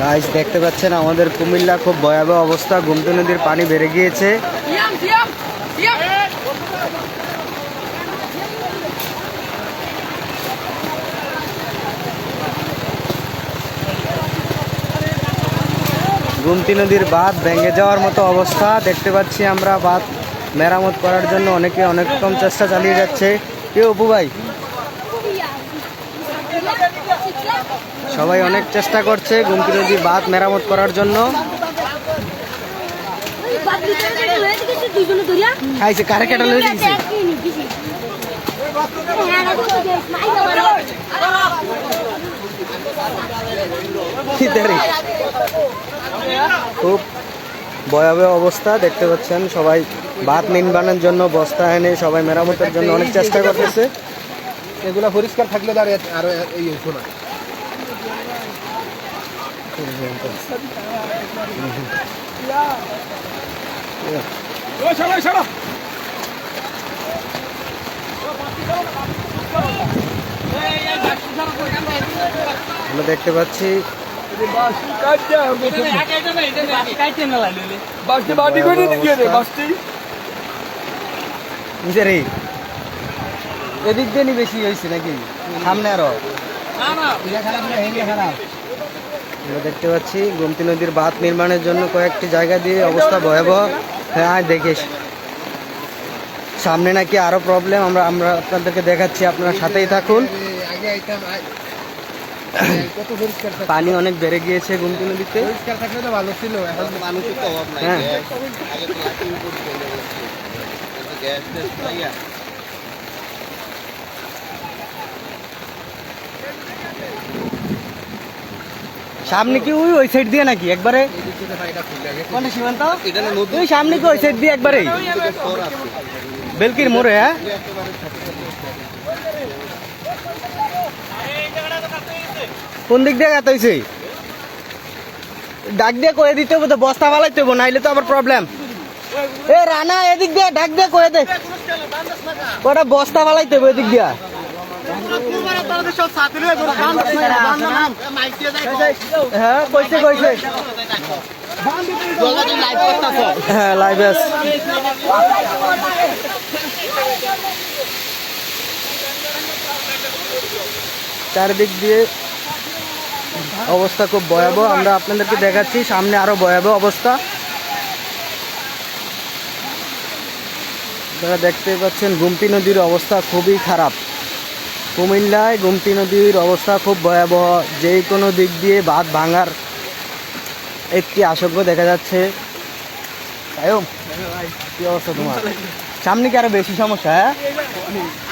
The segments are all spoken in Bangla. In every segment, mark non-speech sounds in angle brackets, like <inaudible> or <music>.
গাইস দেখতে পাচ্ছেন আমাদের কুমিল্লা খুব ভয়াবহ অবস্থা। গুমতি নদীর পানি বেড়ে গিয়েছে. গুমতি নদীর বাঁধ ভেঙে যাওয়ার মতো অবস্থা। দেখতে পাচ্ছি আমরা বাঁধ মেরামত করার জন্য অনেকে অনেক রকম চেষ্টা চালিয়ে যাচ্ছে। কে অপু ভাই, সবাই অনেক চেষ্টা করছে গুমতি নদীর বাঁধ মেরামত করার জন্য। কারে। খুব ভয়াবহ অবস্থা দেখতে পাচ্ছেন সবাই ভাত নির্মাণের জন্য বস্তা এনে সবাই মেরামতের জন্য অনেক চেষ্টা করতেছে। এগুলা পরিষ্কার থাকলে তো আর এই হতো না। আমরা দেখতে পাচ্ছি এদিক দিয়ে বেশি হয়েছে নাকি? সামনে আরও। আমরা দেখতে পাচ্ছি গোমতী নদীর বাঁধ নির্মাণের জন্য কয়েকটি জায়গা দিয়ে অবস্থা ভয়াবহ। হ্যাঁ দেখিস। সামনে নাকি আরও প্রবলেম আমরা আমরা আপনাদেরকে দেখাচ্ছি আপনারা সাথেই থাকুন। পানি অনেক বেড়ে গিয়েছে গোমতী নদীতে। থাকলে তো ভালো ছিল এখন মানুষের তো অভাব নাই। হ্যাঁ। সামনে কি ওই ওই সাইড দিয়ে নাকি? একবারে? এদিক থেকে পাইটা খুলে গেছে কোনটা সীমান্ত? এটা না নদী। ওই সামনে কি ওই সাইড দিয়ে একবারে? বেলকির মোড়ে হ্যাঁ? কোন দিক দিয়ে গাত ডাক দিয়ে কয়ে দিতে হবে তো, বস্তা ফালাইতে হবে নাইলে তো আবার প্রবলেম এ, রানা, এদিক দিয়ে ডাক দিয়ে কয়ে দে। কটা বস্তা ফালাইতে হবে এদিক দিয়া? হ্যাঁ কইছে কইছে। হ্যাঁ দিয়ে অবস্থা খুব ভয়াবহ। আমরা আপনাদেরকে দেখাচ্ছি, সামনে আরও ভয়াবহ অবস্থা। আপনারা দেখতে পাচ্ছেন গুমতি নদীর অবস্থা খুবই খারাপ। কুমিল্লায় গুমতি নদীর অবস্থা খুব ভয়াবহ। যে কোনো দিক দিয়ে বাঁধ ভাঙার একটি আশঙ্কা দেখা যাচ্ছে। কি অবস্থা তোমার? সামনে কি আরও বেশি সমস্যা হ্যাঁ?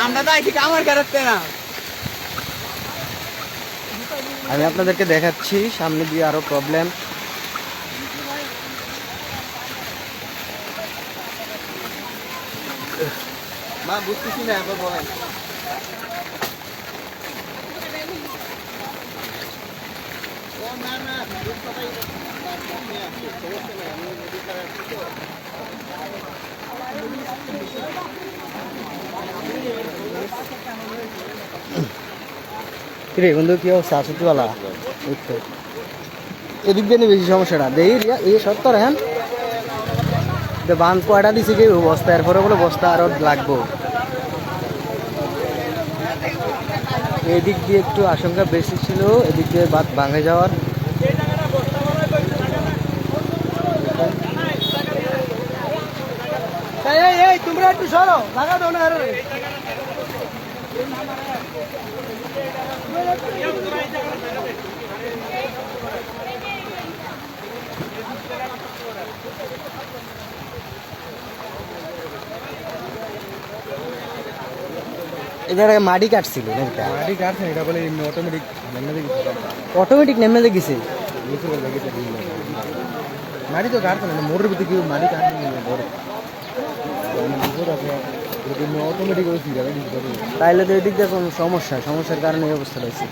আমরা তো আইছি কামার না। আমি আপনাদেরকে দেখাচ্ছি সামনে দিয়ে আরও প্রবলেম মা বুঝতেছি না বলেন। রে বন্ধু, কি অবস্থা? আসুতিওয়ালা এদিক দিয়ে বেশি সমস্যাটা। দেই এই সত্তর হ্যাঁ বান কয়টা দিছে কি? বস্তা, এরপরে বলে বস্তা আরও লাগবো। এদিক দিয়ে একটু আশঙ্কা বেশি ছিল, এদিক দিয়ে বাদ ভাঙে যাওয়ার। তোমরা একটু সরো। লাগা দাও না এদের মাটি কাটছিল নাকি? মাটি কাটছে এটা বলে অটোমেটিক নেমে দেখি অটোমেটিক নেমে গেছে মাটি তো কাটছে না মোড়ের ভিতরে কেউ মাটি কাটছে না তাইলে তো এদিক দিয়ে সমস্যা, সমস্যার কারণে এই অবস্থা রয়েছে।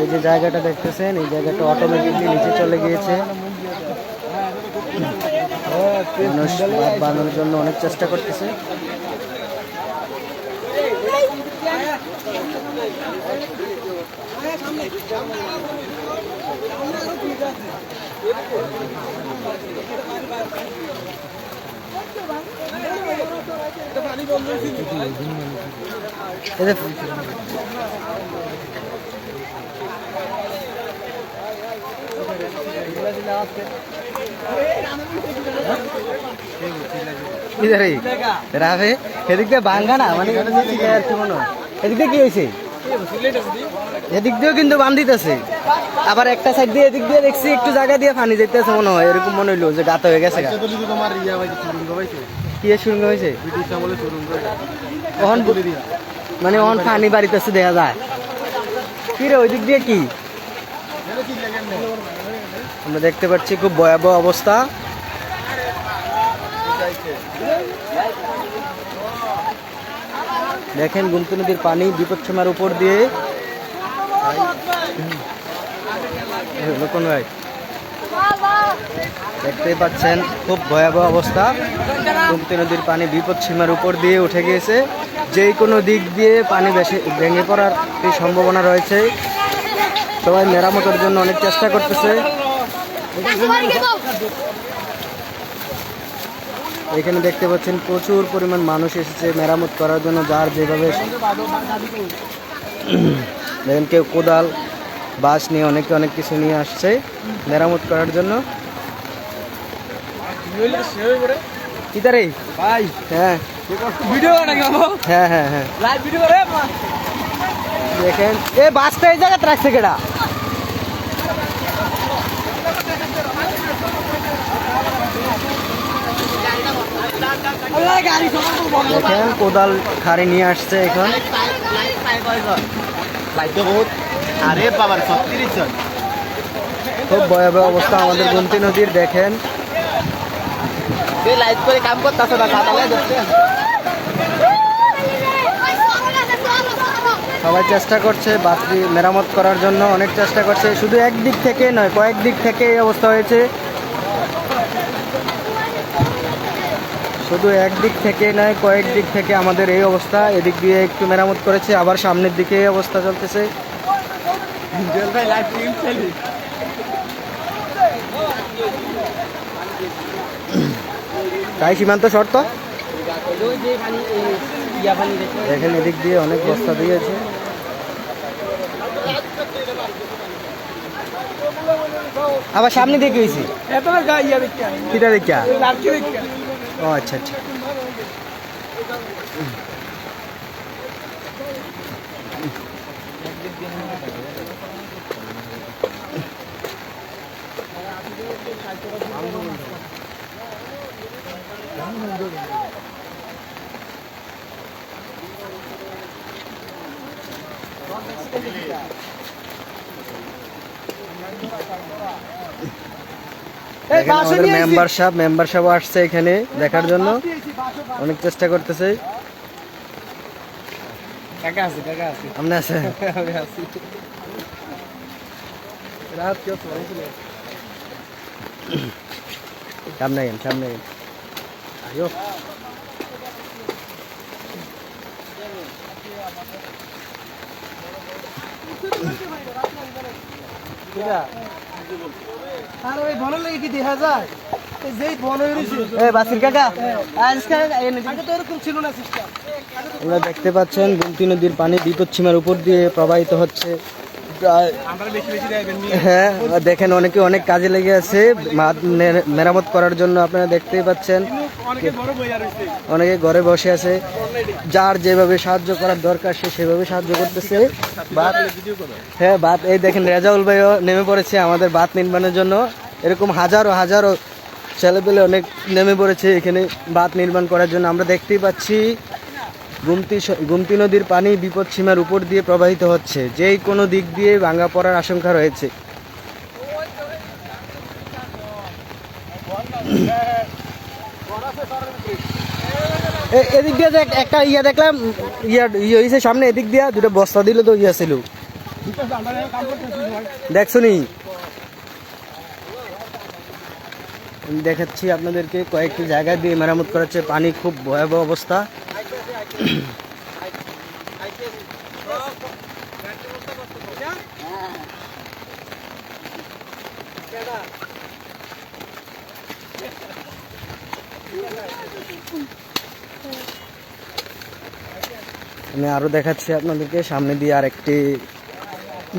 এই যে জায়গাটা দেখতেছেন, এই জায়গাটা অটোমেটিকলি নিচে চলে গিয়েছে। বাঁধ জন্য অনেক চেষ্টা করতেছে। রাবে এদিক না মানে এদিক দিয়ে কি দিয়েও কিন্তু বান্ধিতেছে আবার একটা সাইড দিয়ে এদিক দিয়ে দেখছি একটু জায়গা দিয়ে পানি যেতেছে মনে হয় এরকম মনে হইল যে গাত হয়ে গেছে কি সুরঙ্গ হয়েছে? মানে অন পানি বাড়িতেছে দেখা যায়। কি রে ওই দিক দিয়ে কি? আমরা দেখতে পাচ্ছি খুব ভয়াবহ অবস্থা। দেখেন গুমতি নদীর পানি বিপদসীমার উপর দিয়ে। কোন ভাই দেখতেই পাচ্ছেন, খুব ভয়াবহ অবস্থা। গুমতি নদীর পানি বিপদ সীমার উপর দিয়ে উঠে গিয়েছে। যে কোনো দিক দিয়ে পানি বেশি ভেঙে পড়ার সম্ভাবনা রয়েছে। সবাই মেরামতের জন্য অনেক চেষ্টা করতেছে। এখানে দেখতে পাচ্ছেন, প্রচুর পরিমাণ মানুষ এসেছে মেরামত করার জন্য। যার যেভাবে দেখেন কেউ কোদাল বাস নিয়ে অনেকে অনেক কিছু নিয়ে আসছে মেরামত করার জন্য কিতারে ভাই হ্যাঁ ভিডিও হ্যাঁ হ্যাঁ হ্যাঁ লাইভ ভিডিও দেখেন এ বাসটা এই জায়গাতে রাখছে কেডা দেখেন কোদাল খাড়ি নিয়ে আসছে এখন বহুত আরে বাবার ছত্রিশ জন। খুব ভয়াবহ অবস্থা আমাদের গুমতি নদীর দেখেন। লাইট করে কাম করতেছে না সবাই চেষ্টা করছে বাতি মেরামত করার জন্য অনেক চেষ্টা করছে। শুধু এক দিক থেকে নয় কয়েক দিক থেকে এই অবস্থা হয়েছে। শুধু এক দিক থেকে নয় কয়েক দিক থেকে আমাদের এই অবস্থা। এদিক দিয়ে একটু মেরামত করেছে আবার সামনের দিকে এই অবস্থা চলতেছে। তাই সীমান্ত শর্ত? দেখেন এদিক দিয়ে অনেক বস্তা দিয়েছে। আবার সামনে এত গা কিটা দেখা ও আচ্ছা আচ্ছা দেখেন আমাদের মেম্বার সাহেব মেম্বার সাহেব আসছে এখানে দেখার জন্য। অনেক চেষ্টা করতেছে। আপনি আছে <laughs> রাত কেউ সামনে গেন সামনে গেন আয়ো আর ওই বনের লাগে কি দেখা যায়? এই যেই বন হয়ে দেখতে পাচ্ছেন গুমতি নদীর পানি বিপদসীমার উপর দিয়ে প্রবাহিত হচ্ছে। হ্যাঁ দেখেন অনেকে অনেক কাজে লেগে আছে। মেরামত করার জন্য আপনারা দেখতেই পাচ্ছেন। অনেকে ঘরে বসে আছে। যার যেভাবে সাহায্য করার দরকার সে সেভাবে সাহায্য করতেছে। বাত হ্যাঁ বাত এই দেখেন রেজাউল ভাইও নেমে পড়েছে আমাদের বাত নির্মাণের জন্য। এরকম হাজারো হাজারো ছেলেপেলে অনেক নেমে পড়েছে এখানে বাত নির্মাণ করার জন্য। আমরা দেখতেই পাচ্ছি গুমতি গুমতি নদীর পানি বিপদ সীমার উপর দিয়ে প্রবাহিত হচ্ছে। যেই কোনো দিক দিয়ে ভাঙা পড়ার আশঙ্কা রয়েছে। এদিক দিয়ে একটা ইয়া দেখলাম, ইয়া ইয়ে হয়েছে সামনে, এদিক দিয়ে দুটো বস্তা দিল তো ইয়া ছিল। দেখছ নি দেখাচ্ছি আপনাদেরকে কয়েকটি জায়গা দিয়ে মেরামত করা হচ্ছে পানি। খুব ভয়াবহ অবস্থা। আমি আরও দেখাচ্ছি আপনাদেরকে। সামনে দিয়ে আরেকটি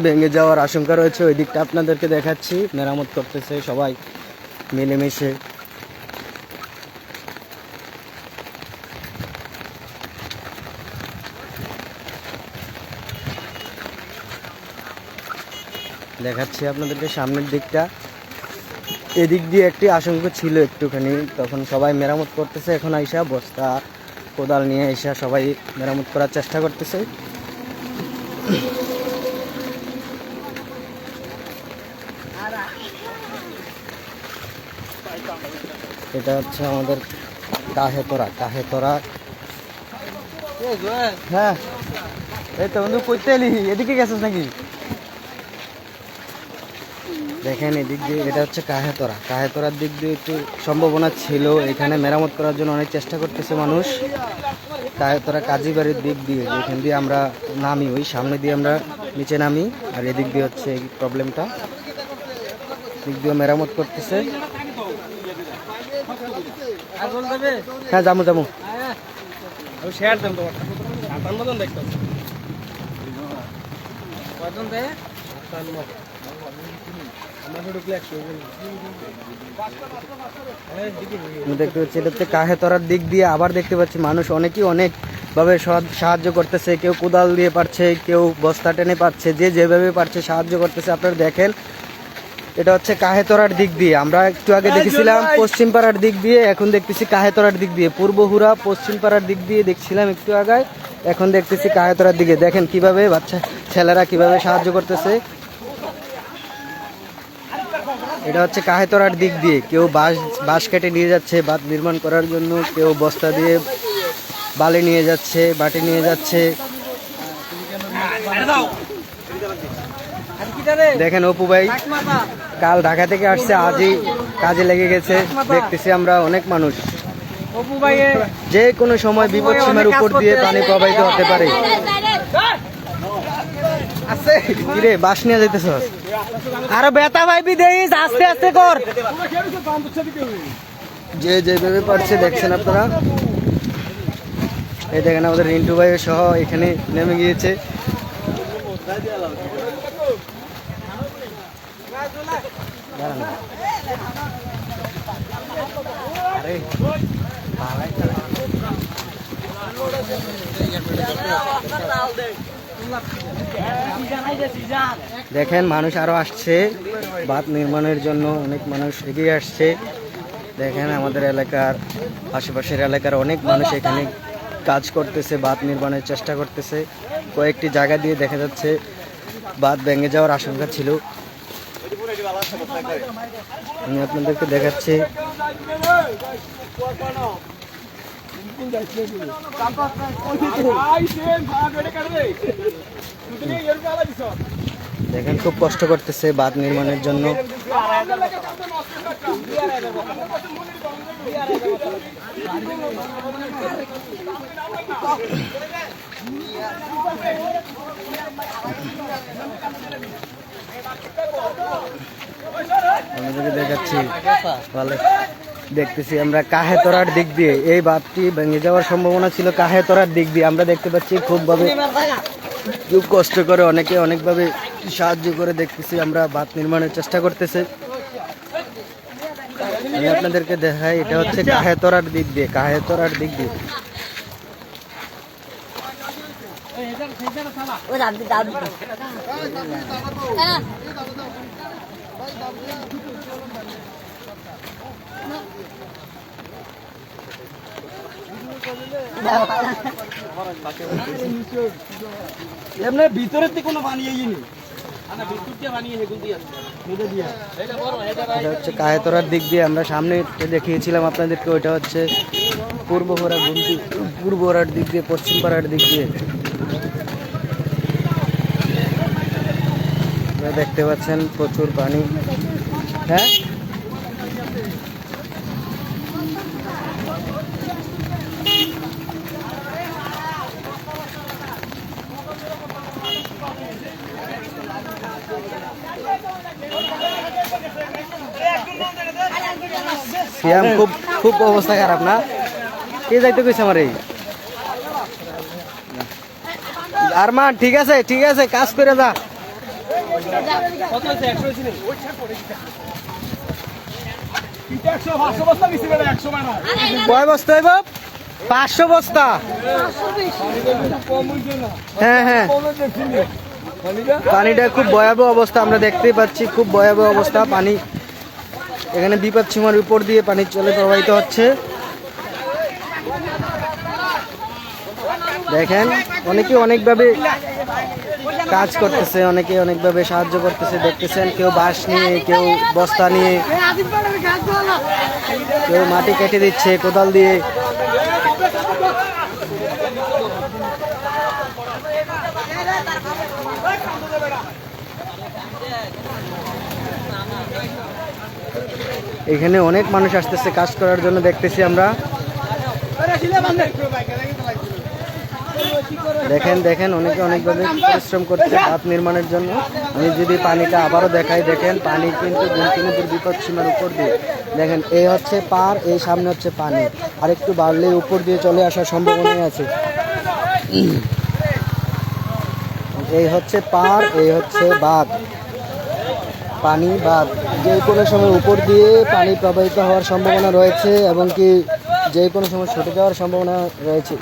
ভেঙে যাওয়ার আশঙ্কা রয়েছে। ওই দিকটা আপনাদেরকে দেখাচ্ছি। মেরামত করতেছে সবাই মিলেমিশে। দেখাচ্ছি আপনাদেরকে সামনের দিকটা। এদিক দিয়ে একটি আশঙ্কা ছিল একটুখানি তখন সবাই মেরামত করতেছে। এখন আইসা বস্তা কোদাল নিয়ে আইসা সবাই মেরামত করার চেষ্টা করতেছে। এটা হচ্ছে আমাদের কাহেতরা কাহেতরা হ্যাঁ। এই তো বন্ধু কইতে এলি। এদিকে গেছিস নাকি? দেখেন এদিক দিয়ে এটা হচ্ছে কাহেতরা। কাহেতরার দিক দিয়ে একটু সম্ভাবনা ছিল, এখানে মেরামত করার জন্য অনেক চেষ্টা করতেছে মানুষ। কাহেতরা কাজীবাড়ির দিক দিয়ে, যেখান দিয়ে আমরা নামি, ওই সামনে দিয়ে আমরা নিচে নামি, আর এদিক দিয়ে হচ্ছে এই প্রবলেমটা দিক দিয়ে মেরামত করতেছে। হ্যাঁ যাব যাব দেখতে কয়জন দেয় সাতান্ন আমার ঢুকলে একশো আমি দেখতে পাচ্ছি এটা হচ্ছে কাহেতরার দিক দিয়ে আবার দেখতে পাচ্ছি মানুষ অনেকেই অনেক ভাবে সাহায্য করতেছে। কেউ কোদাল দিয়ে পারছে কেউ বস্তা টেনে পারছে যে যেভাবে পারছে সাহায্য করতেছে। আপনারা দেখেন এটা হচ্ছে কাহেতরার দিক দিয়ে। আমরা একটু আগে দেখেছিলাম পশ্চিম পাড়ার দিক দিয়ে এখন দেখতেছি কাহেতরার দিক দিয়ে। পূর্ব হুরা পশ্চিম পাড়ার দিক দিয়ে দেখছিলাম একটু আগে। এখন দেখতেছি কাহেতরার দিকে। দেখেন কীভাবে বাচ্চা ছেলেরা কীভাবে সাহায্য করতেছে। এটা হচ্ছে কাহেতরার দিক দিয়ে। কেউ বাঁশ বাঁশ কেটে নিয়ে যাচ্ছে বাঁধ নির্মাণ করার জন্য। কেউ বস্তা দিয়ে বালি নিয়ে যাচ্ছে বাটি নিয়ে যাচ্ছে। দেখেন অপু ভাই কাল ঢাকা থেকে আসছে আজই কাজে লেগে গেছে। দেখতেছি আমরা অনেক মানুষ। যে কোনো সময় বিপদ সীমার উপর দিয়ে পানি প্রবাহিত হতে পারে। আছে কিরে বাস নিয়ে যাইতেছ আরও বেতা ভাইবি দেইস আস্তে আস্তে কর যে যেভাবে পারছে দেখছেন আপনারা এই দেখেন আমাদের রিন্টু ভাই সহ এখানে নেমে গিয়েছে। আরে। দেখেন, মানুষ আরও আসছে। বাঁধ নির্মাণের জন্য অনেক মানুষ এগিয়ে আসছে। দেখেন, আমাদের এলাকার আশেপাশের এলাকার অনেক মানুষ এখানে কাজ করতেছে, বাঁধ নির্মাণের চেষ্টা করতেছে। কয়েকটি জায়গা দিয়ে দেখা যাচ্ছে, বাঁধ ভেঙে যাওয়ার আশঙ্কা ছিল। আমি আপনাদেরকে দেখাচ্ছি। দেখেন খুব কষ্ট করতেছে বাঁধ নির্মাণের জন্য। দেখাচ্ছি। ভালো। দেখতেছি আমরা কাহেতরার দিক দিয়ে। এই বাঁধটি ভেঙে যাওয়ার সম্ভাবনা ছিল কাহেতরার দিক দিয়ে। আমরা দেখতে পাচ্ছি খুবভাবে খুব কষ্ট করে অনেকে অনেকভাবে সাহায্য করে দেখতেছি আমরা বাঁধ নির্মাণের চেষ্টা করতেছে। আমি আপনাদেরকে দেখাই, এটা হচ্ছে কাহেতরার দিক দিয়ে, কাহেতরার দিক দিয়ে। এমনি ভিতরের কোনো দিয়ে এটা বড় এটা এটা হচ্ছে কাহেতরার দিক দিয়ে আমরা সামনে দেখিয়েছিলাম আপনাদেরকে ওইটা হচ্ছে পূর্ব হরা গুমতি পূর্ব হরার দিক দিয়ে পশ্চিম পাড়ার দিক দিয়ে। আপনারা দেখতে পাচ্ছেন প্রচুর পানি। হ্যাঁ? খুব অবস্থা খারাপ না? কে যাইতে কইছে আমার? এই আরমান, ঠিক আছে ঠিক আছে, কাজ করে যা। পাঁচশো বস্তা? হ্যাঁ হ্যাঁ? পানিটা খুব ভয়াবহ অবস্থা, আমরা দেখতেই পাচ্ছি, খুব ভয়াবহ অবস্থা, পানি এখানে বিপদ সীমার উপর দিয়ে পানি চলে প্রবাহিত হচ্ছে। দেখেন, অনেকে অনেকভাবে কাজ করতেছে, অনেকে অনেকভাবে সাহায্য করতেছে, দেখতেছেন কেউ বাঁশ নিয়ে, কেউ বস্তা নিয়ে, কেউ মাটি কেটে দিচ্ছে, কোদাল দিয়ে। এখানে অনেক মানুষ আসতেছে কাজ করার জন্য দেখতেছি আমরা। দেখেন দেখেন, অনেকে অনেকভাবে পরিশ্রম করছে হাত নির্মাণের জন্য। আমি যদি পানিটা আবারও দেখাই, দেখেন, পানি কিন্তু নদীর বিপদ সীমার উপর দিয়ে। দেখেন, এই হচ্ছে পার, এই সামনে হচ্ছে পানি। আর একটু বাড়লে উপর দিয়ে চলে আসার সম্ভাবনা আছে। এই হচ্ছে পার, এই হচ্ছে বাঁধ। পানি বাঁধ যে কোনো সময় উপর দিয়ে পানি প্রবাহিত হওয়ার সম্ভাবনা রয়েছে এবং কি যে কোনো সময় ছুটে যাওয়ার সম্ভাবনা রয়েছে।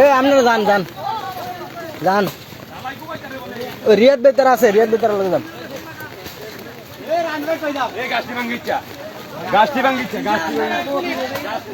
এই আপনারা যান যান। যান। রিয়াদ বেতার আছে রিয়াদ বেতার লগে যান। গাছটি ভাঙ্গিচ্ছা গাছটি ভাঙ্গিচ্ছা গাছটি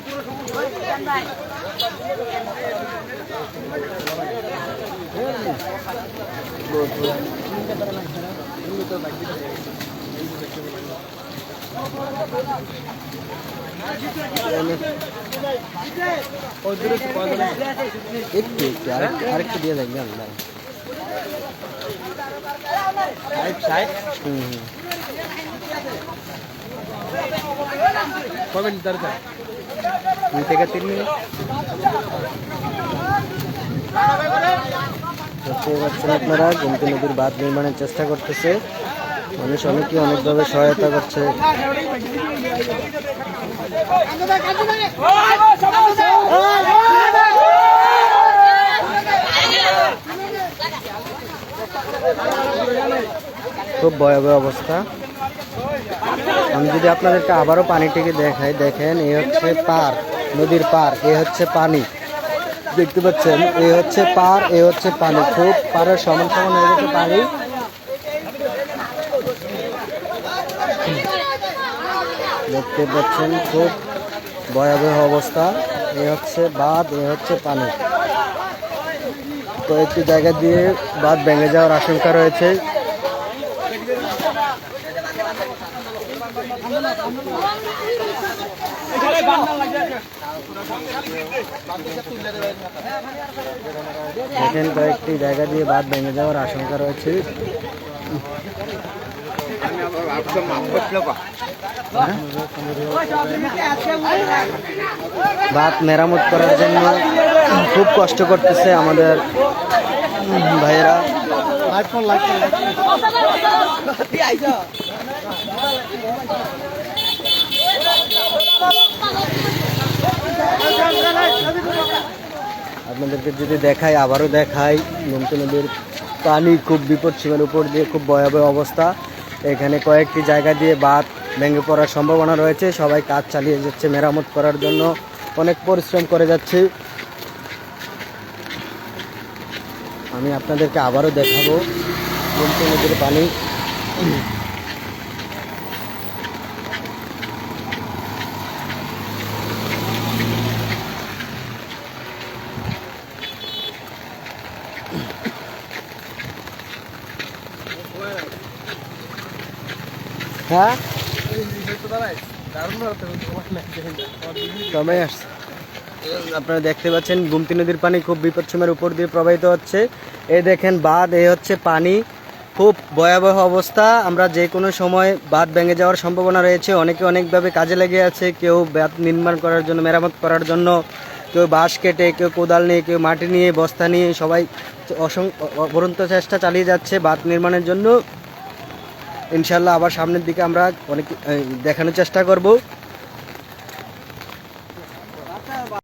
একটু একটু আরেকটু আরেকটু দিয়ে যাই যান দাঁড়ান। হুম হুম কবে নির্ধারিত? দুই থেকে তিন মিনিট। আপনারা, গোমতী নদীর বাঁধ নির্মাণের চেষ্টা করতেছে। মানুষ অনেকে অনেকভাবে সহায়তা করছে। খুব ভয়াবহ অবস্থা। আমি যদি আপনাদেরকে আবারও পানিটিকে দেখাই, দেখেন এই হচ্ছে পার, নদীর পার, এ হচ্ছে পানি। দেখতে পাচ্ছেন, এ হচ্ছে পার, এ হচ্ছে পানি। খুব পারের সমান সমান হয়ে গেছে পানি। দেখতে পাচ্ছেন, খুব ভয়াবহ অবস্থা। এ হচ্ছে বাঁধ, এ হচ্ছে পানি। কয়েকটি জায়গা দিয়ে বাঁধ ভেঙে যাওয়ার আশঙ্কা রয়েছে। দেখেন কয়েকটি জায়গা দিয়ে বাঁধ ভেঙে যাওয়ার আশঙ্কা রয়েছে। বাঁধ মেরামত করার জন্য খুব কষ্ট করতেছে আমাদের ভাইয়েরা। আপনাদেরকে যদি দেখাই, আবারও দেখাই নমতি নদীর পানি খুব বিপদ সীমার উপর দিয়ে খুব ভয়াবহ অবস্থা। এখানে কয়েকটি জায়গা দিয়ে বাঁধ ভেঙে পড়ার সম্ভাবনা রয়েছে। সবাই কাজ চালিয়ে যাচ্ছে, মেরামত করার জন্য অনেক পরিশ্রম করে যাচ্ছে। আমি আপনাদেরকে আবারও দেখাবো নমতি নদীর পানি। হ্যাঁ? আপনারা দেখতে পাচ্ছেন, গুমতি নদীর পানি খুব বিপদসীমার উপর দিয়ে প্রবাহিত হচ্ছে। এই দেখেন বাঁধ, এই হচ্ছে পানি। খুব ভয়াবহ অবস্থা। আমরা যে কোনো সময় বাঁধ ভেঙে যাওয়ার সম্ভাবনা রয়েছে। অনেকে অনেকভাবে কাজে লেগে আছে। কেউ বাঁধ নির্মাণ করার জন্য, মেরামত করার জন্য। কেউ বাঁশ কেটে, কেউ কোদাল নিয়ে, কেউ মাটি নিয়ে, বস্তা নিয়ে সবাই অসং অপরন্ত চেষ্টা চালিয়ে যাচ্ছে বাঁধ নির্মাণের জন্য। ইনশাল্লাহ আবার সামনের দিকে আমরা অনেক দেখানোর চেষ্টা করব।